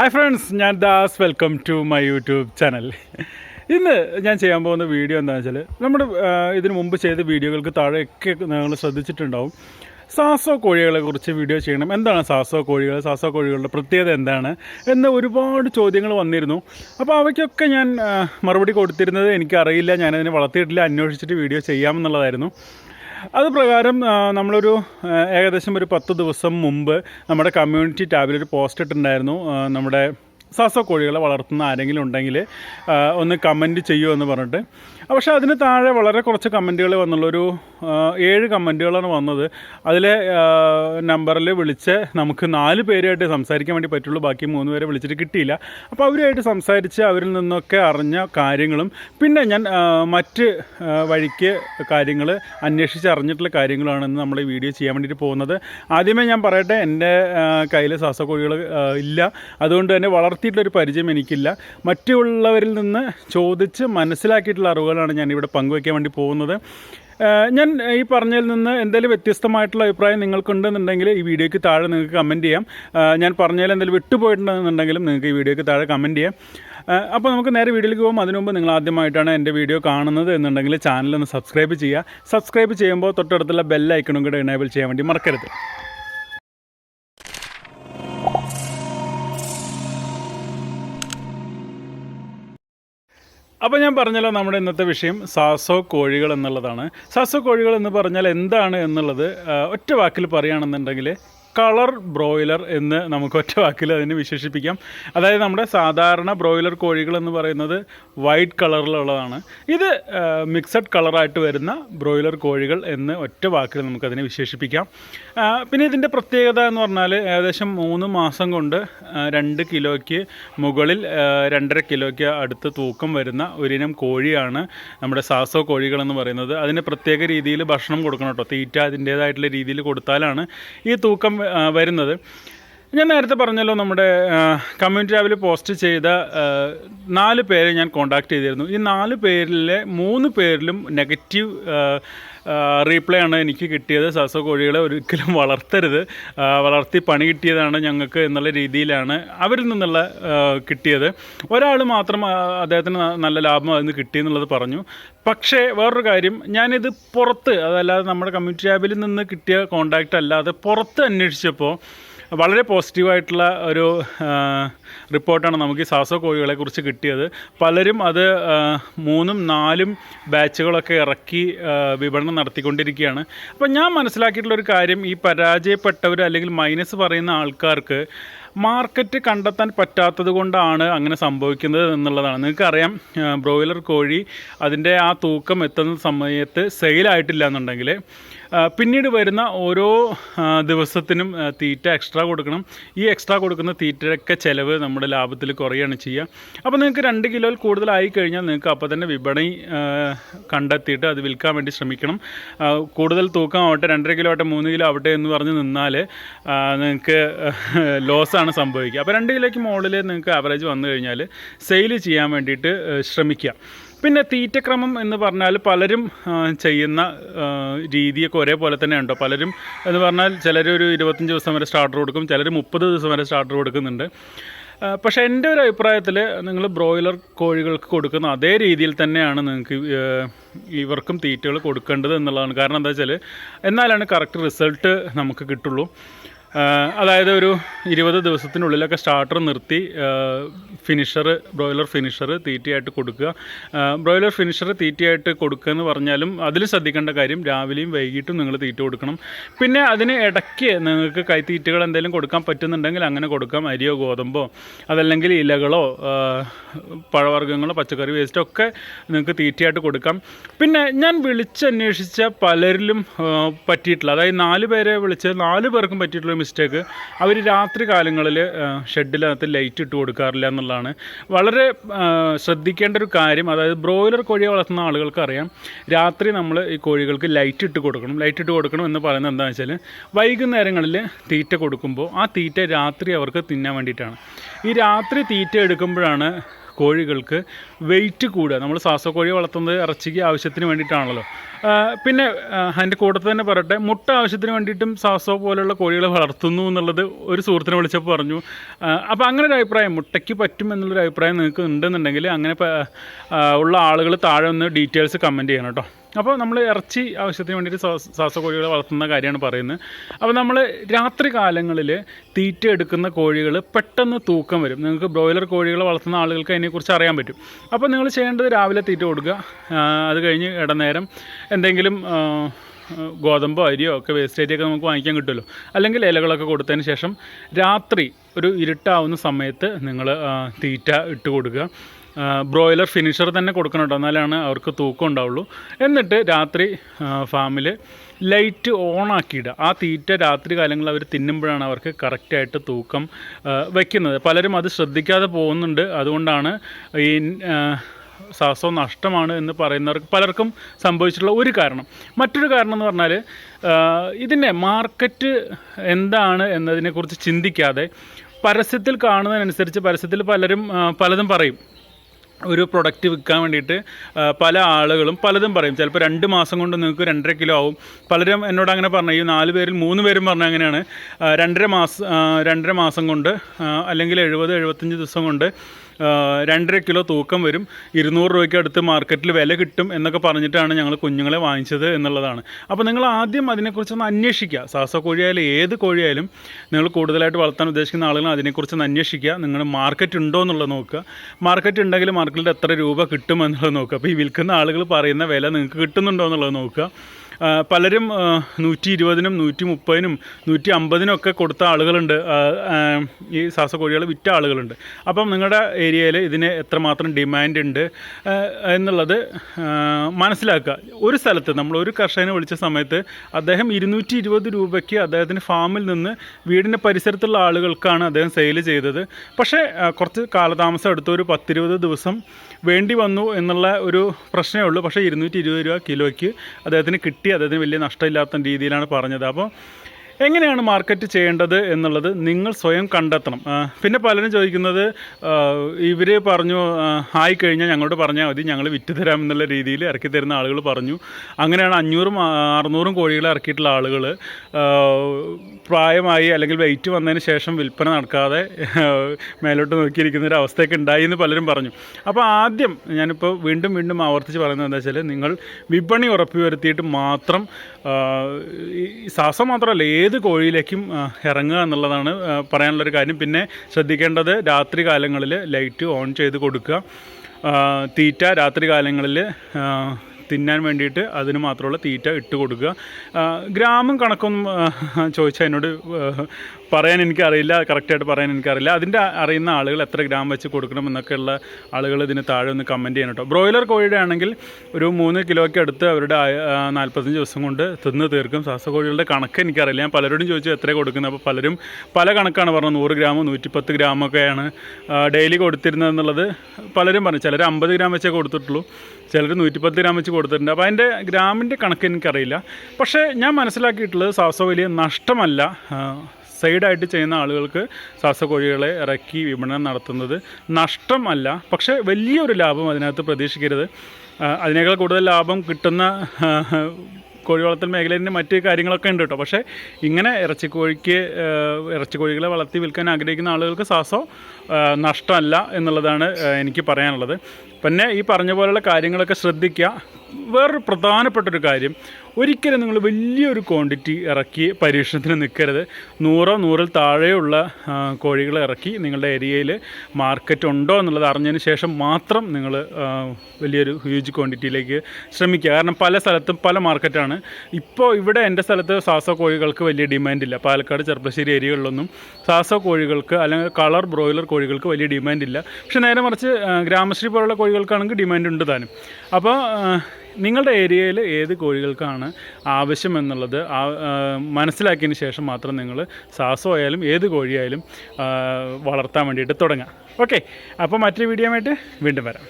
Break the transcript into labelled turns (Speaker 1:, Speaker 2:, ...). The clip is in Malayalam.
Speaker 1: ഹായ് ഫ്രണ്ട്സ് ഞാൻ Das. Welcome to my YouTube channel ഇന്ന് ഞാൻ ചെയ്യാൻ പോകുന്ന വീഡിയോ എന്താണെന്ന് വെച്ചാൽ നമ്മുടെ ഇതിനു മുമ്പ് ചെയ്ത വീഡിയോകൾക്ക് താഴെയൊക്കെ നിങ്ങൾ ശ്രദ്ധിച്ചിട്ടുണ്ടാവും. സാസോ കോഴികളെ കുറിച്ച് വീഡിയോ ചെയ്യണം. എന്താണ് സാസോ കോഴികൾ? സാസോ കോഴികളുടെ പ്രത്യേകത എന്താണ്? എന്ന് ഒരുപാട് ചോദ്യങ്ങൾ വന്നിരുന്നു. അപ്പോൾ അവയ്ക്കൊക്കെ ഞാൻ മറുപടി കൊടുത്തിരുന്നത് എനിക്കറിയില്ല. ഞാനതിനെ വളർത്തിയിട്ടില്ല. അന്വേഷിച്ചിട്ട് വീഡിയോ ചെയ്യാമെന്നുള്ളതായിരുന്നു. അത് പ്രകാരം നമ്മളൊരു ഏകദേശം ഒരു പത്ത് ദിവസം മുമ്പ് നമ്മുടെ കമ്മ്യൂണിറ്റി ടാബിൽ ഒരു പോസ്റ്റ് ഇട്ടിട്ടുണ്ടായിരുന്നു. നമ്മുടെ സസ കോഴികളെ വളർത്തുന്ന ആരെങ്കിലും ഉണ്ടെങ്കിൽ ഒന്ന് കമന്റ് ചെയ്യുമോ എന്ന് പറഞ്ഞിട്ട്. പക്ഷേ അതിന് താഴെ വളരെ കുറച്ച് കമന്റുകൾ വന്നുള്ളൊരു ഏഴ് കമന്റുകളാണ് വന്നത്. അതിലെ നമ്പറിൽ വിളിച്ച് നമുക്ക് നാല് പേരുമായിട്ട് സംസാരിക്കാൻ വേണ്ടി പറ്റുള്ളൂ. ബാക്കി മൂന്ന് പേരെ വിളിച്ചിട്ട് കിട്ടിയില്ല. അപ്പോൾ അവരുമായിട്ട് സംസാരിച്ച് അവരിൽ നിന്നൊക്കെ അറിഞ്ഞ കാര്യങ്ങളും പിന്നെ ഞാൻ മറ്റ് വഴിക്ക് കാര്യങ്ങൾ അന്വേഷിച്ച് അറിഞ്ഞിട്ടുള്ള കാര്യങ്ങളാണ് ഇന്ന് നമ്മൾ ഈ വീഡിയോ ചെയ്യാൻ വേണ്ടിയിട്ട് പോകുന്നത്. ആദ്യമേ ഞാൻ പറയട്ടെ എന്റെ കയ്യിൽ ശ്വാസക്കോഴികൾ ഇല്ല. അതുകൊണ്ട് തന്നെ വളർത്തിയിട്ടുള്ളൊരു പരിചയം എനിക്കില്ല. മറ്റുള്ളവരിൽ നിന്ന് ചോദിച്ച് മനസ്സിലാക്കിയിട്ടുള്ള അറിവുകളാണ് ഇവിടെ പങ്കുവയ്ക്കാൻ വേണ്ടി പോകുന്നത്. ഞാൻ ഈ പറഞ്ഞതിൽ നിന്ന് എന്തെങ്കിലും വ്യത്യസ്തമായിട്ടുള്ള അഭിപ്രായം നിങ്ങൾക്കുണ്ടെന്നുണ്ടെങ്കിൽ ഈ വീഡിയോയ്ക്ക് താഴെ നിങ്ങൾക്ക് കമന്റ് ചെയ്യാം. ഞാൻ പറഞ്ഞതിൽ എന്തെങ്കിലും വിട്ടുപോയിട്ടുണ്ടെന്നുണ്ടെങ്കിലും നിങ്ങൾക്ക് ഈ വീഡിയോയ്ക്ക് താഴെ കമന്റ് ചെയ്യാം. അപ്പോൾ നമുക്ക് നേരെ വീഡിയോയിലേക്ക് പോകും. അതിനു മുമ്പ് നിങ്ങൾ ആദ്യമായിട്ടാണ് എന്റെ വീഡിയോ കാണുന്നത് എന്നുണ്ടെങ്കിൽ ചാനലൊന്ന് സബ്സ്ക്രൈബ് ചെയ്യുക. സബ്സ്ക്രൈബ് ചെയ്യുമ്പോൾ തൊട്ടടുത്തുള്ള ബെല്ലൈക്കണും കൂടെ എനേബിൾ ചെയ്യാൻ വേണ്ടി മറക്കരുത്. അപ്പോൾ ഞാൻ പറഞ്ഞല്ലോ നമ്മുടെ ഇന്നത്തെ വിഷയം സാസോ കോഴികൾ എന്നുള്ളതാണ്. സാസോ കോഴികൾ എന്ന് പറഞ്ഞാൽ എന്താണ് എന്നുള്ളത് ഒറ്റ വാക്കിൽ പറയുകയാണെന്നുണ്ടെങ്കിൽ കളർ ബ്രോയിലർ എന്ന് നമുക്ക് ഒറ്റ വാക്കിൽ അതിനെ വിശേഷിപ്പിക്കാം. അതായത് നമ്മുടെ സാധാരണ ബ്രോയിലർ കോഴികൾ എന്ന് പറയുന്നത് വൈറ്റ് കളറിലുള്ളതാണ്. ഇത് മിക്സഡ് കളറായിട്ട് വരുന്ന ബ്രോയിലർ കോഴികൾ എന്ന് ഒറ്റ വാക്കിൽ നമുക്കതിനെ വിശേഷിപ്പിക്കാം. പിന്നെ ഇതിന്റെ പ്രത്യേകത എന്ന് പറഞ്ഞാൽ ഏകദേശം മൂന്ന് മാസം കൊണ്ട് രണ്ട് കിലോയ്ക്ക് മുകളിൽ രണ്ടര കിലോയ്ക്ക് അടുത്ത് തൂക്കം വരുന്ന ഒരിനം കോഴിയാണ് നമ്മുടെ സാസോ കോഴികൾ എന്ന് പറയുന്നത്. അതിന് പ്രത്യേക രീതിയിൽ ഭക്ഷണം കൊടുക്കണം കേട്ടോ. തീറ്റ അതിന്റേതായിട്ടുള്ള രീതിയിൽ കൊടുത്താലാണ് ഈ തൂക്കം വരുന്നത്. ഞാൻ നേരത്തെ പറഞ്ഞല്ലോ നമ്മുടെ കമ്മ്യൂണിറ്റി ആപ്പിൽ പോസ്റ്റ് ചെയ്ത നാല് പേരെ ഞാൻ കോണ്ടാക്ട് ചെയ്തിരുന്നു. ഈ നാല് പേരിലെ മൂന്ന് പേരിലും നെഗറ്റീവ് റീപ്ലൈ ആണ് എനിക്ക് കിട്ടിയത്. സസ കോഴികളെ ഒരിക്കലും വളർത്തരുത്. വളർത്തി പണി കിട്ടിയതാണ് ഞങ്ങൾക്ക് എന്നുള്ള രീതിയിലാണ് അവരിൽ നിന്നുള്ള കിട്ടിയത്. ഒരാൾ മാത്രം അദ്ദേഹത്തിന് നല്ല ലാഭം അതിന് കിട്ടിയെന്നുള്ളത് പറഞ്ഞു. പക്ഷേ വേറൊരു കാര്യം ഞാനിത് പുറത്ത് അതല്ലാതെ നമ്മുടെ കമ്മ്യൂണിറ്റി ആപ്പിൽ നിന്ന് കിട്ടിയ കോണ്ടാക്റ്റ് അല്ലാതെ പുറത്ത് അന്വേഷിച്ചപ്പോൾ വളരെ പോസിറ്റീവായിട്ടുള്ള ഒരു റിപ്പോർട്ടാണ് നമുക്ക് ഈ സാസോ കോഴികളെ കുറിച്ച് കിട്ടിയത്. പലരും അത് മൂന്നും നാലും ബാച്ചുകളൊക്കെ ഇറക്കി വിപണനം നടത്തിക്കൊണ്ടിരിക്കുകയാണ്. അപ്പോൾ ഞാൻ മനസ്സിലാക്കിയിട്ടുള്ള ഒരു കാര്യം ഈ പരാജയപ്പെട്ടവർ അല്ലെങ്കിൽ മൈനസ് പറയുന്ന ആൾക്കാർക്ക് മാർക്കറ്റ് കണ്ടെത്താൻ പറ്റാത്തത് കൊണ്ടാണ് അങ്ങനെ സംഭവിക്കുന്നത് എന്നുള്ളതാണ്. നിങ്ങൾക്കറിയാം ബ്രോയിലർ കോഴി അതിന്റെ ആ തൂക്കം എത്തുന്ന സമയത്ത് സെയിലായിട്ടില്ല എന്നുണ്ടെങ്കിൽ പിന്നീട് വരുന്ന ഓരോ ദിവസത്തിനും തീറ്റ എക്സ്ട്രാ കൊടുക്കണം. ഈ എക്സ്ട്രാ കൊടുക്കുന്ന തീറ്റയൊക്കെ ചിലവ് നമ്മുടെ ലാഭത്തിൽ കുറയുകയാണ് ചെയ്യുക അപ്പോൾ നിങ്ങൾക്ക് രണ്ട് കിലോയിൽ കൂടുതലായി കഴിഞ്ഞാൽ നിങ്ങൾക്ക് അപ്പോൾ തന്നെ വിപണി കണ്ടെത്തിയിട്ട് അത് വിൽക്കാൻ വേണ്ടി ശ്രമിക്കണം. കൂടുതൽ തൂക്കം ആവട്ടെ രണ്ടര കിലോ ആവട്ടെ മൂന്ന് കിലോ ആവട്ടെ എന്ന് പറഞ്ഞ് നിന്നാൽ നിങ്ങൾക്ക് ലോസാണ് സംഭവിക്കുക. അപ്പോൾ രണ്ട് കിലോയ്ക്ക് മുകളിൽ നിങ്ങൾക്ക് ആവറേജ് വന്നു കഴിഞ്ഞാൽ സെയിൽ ചെയ്യാൻ വേണ്ടിയിട്ട് ശ്രമിക്കുക. പിന്നെ തീറ്റക്രമം എന്ന് പറഞ്ഞാൽ പലരും ചെയ്യുന്ന രീതിയൊക്കെ ഒരേപോലെ തന്നെ ഉണ്ടോ പലരും എന്ന് പറഞ്ഞാൽ ചിലർ ഒരു ഇരുപത്തഞ്ച് ദിവസം വരെ സ്റ്റാർട്ടർ കൊടുക്കും ചിലർ മുപ്പത് ദിവസം വരെ സ്റ്റാർട്ടർ കൊടുക്കുന്നുണ്ട്. പക്ഷേ എന്റെ ഒരു അഭിപ്രായത്തിൽ നിങ്ങൾ ബ്രോയിലർ കോഴികൾക്ക് കൊടുക്കുന്ന അതേ രീതിയിൽ തന്നെയാണ് നിങ്ങൾക്ക് ഇവർക്കും തീറ്റകൾ കൊടുക്കേണ്ടത് എന്നുള്ളതാണ്. കാരണം എന്താ വെച്ചാൽ എന്നാലാണ് കറക്റ്റ് റിസൾട്ട് നമുക്ക് കിട്ടുള്ളൂ. അതായത് ഒരു ഇരുപത് ദിവസത്തിനുള്ളിലൊക്കെ സ്റ്റാർട്ടർ നിർത്തി ഫിനിഷർ ബ്രോയിലർ ഫിനിഷർ തീറ്റയായിട്ട് കൊടുക്കുക. ബ്രോയിലർ ഫിനിഷർ തീറ്റയായിട്ട് കൊടുക്കുക എന്ന് പറഞ്ഞാലും അതിൽ ശ്രദ്ധിക്കേണ്ട കാര്യം രാവിലെയും വൈകിട്ടും നിങ്ങൾ തീറ്റ കൊടുക്കണം. പിന്നെ അതിന് ഇടയ്ക്ക് നിങ്ങൾക്ക് കൈത്തീറ്റകൾ എന്തെങ്കിലും കൊടുക്കാൻ പറ്റുന്നുണ്ടെങ്കിൽ അങ്ങനെ കൊടുക്കാം. അരിയോ ഗോതമ്പോ അതല്ലെങ്കിൽ ഇലകളോ പഴവർഗങ്ങളോ പച്ചക്കറി വേസ്റ്റോ ഒക്കെ നിങ്ങൾക്ക് തീറ്റയായിട്ട് കൊടുക്കാം. പിന്നെ ഞാൻ വിളിച്ചന്വേഷിച്ച പലരിലും പറ്റിയിട്ടില്ല. അതായത് നാല് പേരെ വിളിച്ച് നാല് പേർക്കും പറ്റിയിട്ടുള്ള മിസ്റ്റേക്ക് അവർ രാത്രി കാലങ്ങളിൽ ഷെഡിനകത്ത് ലൈറ്റ് ഇട്ട് കൊടുക്കാറില്ല എന്നുള്ളതാണ്. വളരെ ശ്രദ്ധിക്കേണ്ട ഒരു കാര്യം അതായത് ബ്രോയിലർ കോഴിയെ വളർത്തുന്ന ആളുകൾക്ക് അറിയാം രാത്രി നമ്മൾ ഈ കോഴികൾക്ക് ലൈറ്റ് ഇട്ട് കൊടുക്കണം. ലൈറ്റ് ഇട്ട് കൊടുക്കണം എന്ന് പറയുന്നത് എന്താണെന്ന് വെച്ചാൽ വൈകുന്നേരങ്ങളിൽ തീറ്റ കൊടുക്കുമ്പോൾ ആ തീറ്റ രാത്രി അവർക്ക് തിന്നാൻ വേണ്ടിയിട്ടാണ്. ഈ രാത്രി തീറ്റ എടുക്കുമ്പോഴാണ് കോഴികൾക്ക് വെയിറ്റ് കൂടുക. നമ്മൾ സാസോ വളർത്തുന്നത് ഇറച്ചിക്ക് ആവശ്യത്തിന് വേണ്ടിയിട്ടാണല്ലോ. പിന്നെ അതിന്റെ കൂട്ടത്തിൽ തന്നെ പറയട്ടെ മുട്ട ആവശ്യത്തിന് വേണ്ടിയിട്ടും സാസോ പോലെയുള്ള കോഴികളെ വളർത്തുന്നു എന്നുള്ളത് ഒരു സുഹൃത്തിനെ വിളിച്ചപ്പോൾ പറഞ്ഞു. അപ്പോൾ അങ്ങനെ ഒരു അഭിപ്രായം മുട്ടയ്ക്ക് പറ്റും എന്നുള്ളൊരു അഭിപ്രായം നിങ്ങൾക്ക് ഉണ്ടെന്നുണ്ടെങ്കിൽ അങ്ങനെ ഉള്ള ആളുകൾ താഴെ ഒന്ന് ഡീറ്റെയിൽസ് കമന്റ് ചെയ്യണം കേട്ടോ. അപ്പോൾ നമ്മൾ ഇറച്ചി ആവശ്യത്തിന് വേണ്ടിയിട്ട് സാ- സാസ കോഴികളെ വളർത്തുന്ന കാര്യമാണ് പറയുന്നത്. അപ്പോൾ നമ്മൾ രാത്രി കാലങ്ങളിൽ തീറ്റ എടുക്കുന്ന കോഴികൾ പെട്ടെന്ന് തൂക്കം വരും. നിങ്ങൾക്ക് ബ്രോയിലർ കോഴികളെ വളർത്തുന്ന ആളുകൾക്ക് അതിനെക്കുറിച്ച് അറിയാൻ പറ്റും. അപ്പോൾ നിങ്ങൾ ചെയ്യേണ്ടത് രാവിലെ തീറ്റ കൊടുക്കുക. അത് കഴിഞ്ഞ് ഇടനേരം എന്തെങ്കിലും ഗോതമ്പോ അരിയോ ഒക്കെ വേസ്റ്റേജ് ഒക്കെ നമുക്ക് വാങ്ങിക്കാൻ കിട്ടുമല്ലോ. അല്ലെങ്കിൽ ഇലകളൊക്കെ കൊടുത്തതിന് ശേഷം രാത്രി ഒരു ഇരുട്ടാവുന്ന സമയത്ത് നിങ്ങൾ തീറ്റ ഇട്ട് കൊടുക്കുക. ബ്രോയിലർ ഫിനിഷർ തന്നെ കൊടുക്കണം കേട്ടോ എന്നാലാണ് അവർക്ക് തൂക്കം ഉണ്ടാവുള്ളൂ. എന്നിട്ട് രാത്രി ഫാമിൽ ലൈറ്റ് ഓണാക്കിയിടുക ആ തീറ്റ രാത്രി കാലങ്ങളിൽ അവർ തിന്നുമ്പോഴാണ് അവർക്ക് കറക്റ്റായിട്ട് തൂക്കം വയ്ക്കുന്നത് പലരും അത് ശ്രദ്ധിക്കാതെ പോകുന്നുണ്ട്. അതുകൊണ്ടാണ് ഈ ശ്വാസം നഷ്ടമാണ് എന്ന് പറയുന്നവർക്ക് പലർക്കും സംഭവിച്ചിട്ടുള്ള ഒരു കാരണം. മറ്റൊരു കാരണം എന്ന് പറഞ്ഞാൽ ഇതിന്റെ മാർക്കറ്റ് എന്താണ് എന്നതിനെക്കുറിച്ച് ചിന്തിക്കാതെ പരസ്യത്തിൽ കാണുന്നതിനനുസരിച്ച് പരസ്യത്തിൽ പലരും പലതും പറയും. ഒരു പ്രൊഡക്റ്റ് വിൽക്കാൻ വേണ്ടിയിട്ട് പല ആളുകളും പലതും പറയും. ചിലപ്പോൾ രണ്ട് മാസം കൊണ്ട് നിങ്ങൾക്ക് രണ്ടര കിലോ ആവും. പലരും എന്നോട് അങ്ങനെ പറഞ്ഞു. ഈ നാല് പേരിൽ മൂന്ന് പേരും പറഞ്ഞ അങ്ങനെയാണ്. രണ്ടര മാസം രണ്ടര മാസം കൊണ്ട് അല്ലെങ്കിൽ എഴുപത് എഴുപത്തഞ്ച് ദിവസം കൊണ്ട് രണ്ടര കിലോ തൂക്കം വരും. ഇരുന്നൂറ് രൂപയ്ക്ക് അടുത്ത് മാർക്കറ്റിൽ വില കിട്ടും എന്നൊക്കെ പറഞ്ഞിട്ടാണ് ഞങ്ങൾ കുഞ്ഞുങ്ങളെ വാങ്ങിച്ചത് എന്നുള്ളതാണ്. അപ്പോൾ നിങ്ങൾ ആദ്യം അതിനെക്കുറിച്ചൊന്ന് അന്വേഷിക്കുക. സാസ കോഴിയായാലും ഏത് കോഴിയായാലും നിങ്ങൾ കൂടുതലായിട്ട് വളർത്താൻ ഉദ്ദേശിക്കുന്ന ആളുകൾ അതിനെക്കുറിച്ചൊന്ന് അന്വേഷിക്കുക. നിങ്ങൾ മാർക്കറ്റ് ഉണ്ടോ എന്നുള്ളത് നോക്കുക. മാർക്കറ്റ് ഉണ്ടെങ്കിൽ മാർക്കറ്റിൽ എത്ര രൂപ കിട്ടുമെന്നുള്ളത് നോക്കുക. അപ്പോൾ ഈ വിൽക്കുന്ന ആളുകൾ പറയുന്ന വില നിങ്ങൾക്ക് കിട്ടുന്നുണ്ടോ എന്നുള്ളത് നോക്കുക. പലരും നൂറ്റി ഇരുപതിനും നൂറ്റി മുപ്പതിനും നൂറ്റി അമ്പതിനും ഒക്കെ കൊടുത്ത ആളുകളുണ്ട്. ഈ സാസകോഴികൾ വിറ്റ ആളുകളുണ്ട്. അപ്പം നിങ്ങളുടെ ഏരിയയിൽ ഇതിന് എത്രമാത്രം ഡിമാൻഡ് ഉണ്ട് എന്നുള്ളത് മനസ്സിലാക്കുക. ഒരു സ്ഥലത്ത് നമ്മൾ ഒരു കർഷകനെ വിളിച്ച സമയത്ത് അദ്ദേഹം ഇരുന്നൂറ്റി ഇരുപത് രൂപയ്ക്ക് അദ്ദേഹത്തിന് ഫാമിൽ നിന്ന് വീടിന്റെ പരിസരത്തുള്ള ആളുകൾക്കാണ് അദ്ദേഹം സെയിൽ ചെയ്തത്. പക്ഷേ കുറച്ച് കാലതാമസം എടുത്ത ഒരു പത്തിരുപത് ദിവസം വേണ്ടി വന്നു എന്നുള്ള ഒരു പ്രശ്നമേ ഉള്ളൂ. പക്ഷേ ഇരുന്നൂറ്റി ഇരുപത് രൂപ കിലോയ്ക്ക് അദ്ദേഹത്തിന് കിട്ടി. അദ്ദേഹത്തിന് വലിയ നഷ്ടമില്ലാത്ത രീതിയിലാണ് പറഞ്ഞത്. അപ്പോൾ എങ്ങനെയാണ് മാർക്കറ്റ് ചെയ്യേണ്ടത് എന്നുള്ളത് നിങ്ങൾ സ്വയം കണ്ടെത്തണം. പിന്നെ പലരും ചോദിക്കുന്നത് ഇവർ പറഞ്ഞു ആയി ആയിക്കഴിഞ്ഞാൽ ഞങ്ങളോട് പറഞ്ഞാൽ മതി ഞങ്ങൾ വിറ്റ് തരാം എന്നുള്ള രീതിയിൽ ഇറക്കി തരുന്ന ആളുകൾ പറഞ്ഞു. അങ്ങനെയാണ് അഞ്ഞൂറും അറുന്നൂറും കോഴികളെ ഇറക്കിയിട്ടുള്ള ആളുകൾ പ്രായമായി അല്ലെങ്കിൽ വെയിറ്റ് വന്നതിന് ശേഷം വിൽപ്പന നടക്കാതെ മേലോട്ട് നോക്കിയിരിക്കുന്ന ഒരു അവസ്ഥയൊക്കെ ഉണ്ടായി എന്ന് പലരും പറഞ്ഞു. അപ്പോൾ ആദ്യം ഞാനിപ്പോൾ വീണ്ടും വീണ്ടും ആവർത്തിച്ച് പറയുന്നത് എന്താ വെച്ചാൽ നിങ്ങൾ വിപണി ഉറപ്പുവരുത്തിയിട്ട് മാത്രം ഈ സാസം മാത്രമല്ല ഏത് കോഴിയിലേക്കും ഇറങ്ങുക എന്നുള്ളതാണ് പറയാനുള്ളൊരു കാര്യം. പിന്നെ ശ്രദ്ധിക്കേണ്ടത് രാത്രി കാലങ്ങളിൽ ലൈറ്റ് ഓൺ ചെയ്ത് കൊടുക്കുക. തീറ്റ രാത്രി കാലങ്ങളിൽ തിന്നാൻ വേണ്ടിയിട്ട് അതിന് മാത്രമുള്ള തീറ്റ ഇട്ട് കൊടുക്കുക. ഗ്രാമം കണക്കൊന്നും ചോദിച്ചാൽ എന്നോട് പറയാൻ എനിക്കറിയില്ല കറക്റ്റായിട്ട് പറയാൻ എനിക്കറിയില്ല. അതിന്റെ അറിയുന്ന ആളുകൾ എത്ര ഗ്രാം വെച്ച് കൊടുക്കണം എന്നൊക്കെയുള്ള ആളുകൾ ഇതിന് താഴെ ഒന്ന് കമന്റ് ചെയ്യണം കേട്ടോ. ബ്രോയിലർ കോഴിയുടെ ആണെങ്കിൽ ഒരു മൂന്ന് കിലോയ്ക്ക് അടുത്ത് അവരുടെ നാൽപ്പത്തഞ്ച് ദിവസം കൊണ്ട് തിന്ന് തീർക്കും. സാസകോഴികളുടെ കണക്ക് എനിക്കറിയില്ല. ഞാൻ പലരോടും ചോദിച്ചു എത്ര കൊടുക്കുന്നത് അപ്പോൾ പലരും പല കണക്കാണ് പറഞ്ഞത്. നൂറ് ഗ്രാമോ നൂറ്റിപ്പത്ത് ഗ്രാമൊക്കെയാണ് ഡെയിലി കൊടുത്തിരുന്നത് എന്നുള്ളത് പലരും പറഞ്ഞു. ചിലർ അമ്പത് ഗ്രാം വെച്ചേ കൊടുത്തിട്ടുള്ളൂ. ചിലർ നൂറ്റിപ്പത്ത് ഗ്രാം വെച്ച് കൊടുത്തിട്ടുണ്ട്. അപ്പോൾ അതിന്റെ ഗ്രാമിന്റെ കണക്ക് എനിക്കറിയില്ല. പക്ഷേ ഞാൻ മനസ്സിലാക്കിയിട്ടുള്ളത് സാസോ വലിയ നഷ്ടമല്ല. സൈഡായിട്ട് ചെയ്യുന്ന ആളുകൾക്ക് സാസകോഴികളെ ഇറക്കി വിപണനം നടത്തുന്നത് നഷ്ടമല്ല. പക്ഷേ വലിയൊരു ലാഭം അതിനകത്ത് പ്രതീക്ഷിക്കരുത്. അതിനേക്കാൾ കൂടുതൽ ലാഭം കിട്ടുന്ന കോഴി വളർത്തൽ മേഖലയിന്റെ മറ്റ് കാര്യങ്ങളൊക്കെ ഉണ്ട് കേട്ടോ. പക്ഷേ ഇങ്ങനെ ഇറച്ചിക്കോഴിക്ക് ഇറച്ചിക്കോഴികളെ വളർത്തി വിൽക്കാൻ ആഗ്രഹിക്കുന്ന ആളുകൾക്ക് സാസോ നഷ്ടമല്ല എന്നുള്ളതാണ് എനിക്ക് പറയാനുള്ളത്. പിന്നെ ഈ പറഞ്ഞ പോലെയുള്ള കാര്യങ്ങളൊക്കെ ശ്രദ്ധിക്കുക. വേറൊരു പ്രധാനപ്പെട്ടൊരു കാര്യം. ഒരിക്കലും നിങ്ങൾ വലിയൊരു ക്വാണ്ടിറ്റി ഇറക്കി പരീക്ഷണത്തിന് നിൽക്കരുത്. നൂറോ നൂറിൽ താഴെയുള്ള കോഴികൾ ഇറക്കി നിങ്ങളുടെ ഏരിയയിൽ മാർക്കറ്റ് ഉണ്ടോ എന്നുള്ളത് അറിഞ്ഞതിന് ശേഷം മാത്രം നിങ്ങൾ വലിയൊരു ഹ്യൂജ് ക്വാണ്ടിറ്റിയിലേക്ക് ശ്രമിക്കുക. കാരണം പല സ്ഥലത്തും പല മാർക്കറ്റാണ് ഇപ്പോൾ ഇവിടെ എന്റെ സ്ഥലത്ത് സാസോ കോഴികൾക്ക് വലിയ ഡിമാൻഡ് ഇല്ല. പാലക്കാട് ചെറുപ്പശ്ശേരി ഏരിയകളിലൊന്നും സാസോ കോഴികൾക്ക് അല്ലെങ്കിൽ കളർ ബ്രോയിലർ കോഴികൾക്ക് വലിയ ഡിമാൻഡ് ഇല്ല. പക്ഷേ നേരെ മറിച്ച് ഗ്രാമശ്രീ പോലുള്ള കോഴികൾക്കാണെങ്കിൽ ഡിമാൻഡ് ഉണ്ട് താനും. അപ്പോൾ നിങ്ങളുടെ ഏരിയയിൽ ഏത് കോഴികൾക്കാണ് ആവശ്യം എന്നുള്ളത് മനസ്സിലാക്കിയതിന് ശേഷം മാത്രം നിങ്ങൾ സാസോ ആയാലും ഏത് കോഴിയായാലും വളർത്താൻ വേണ്ടിയിട്ട് തുടങ്ങാം. ഓക്കെ അപ്പോൾ മറ്റൊരു വീഡിയോ ആയിട്ട് വീണ്ടും വരാം.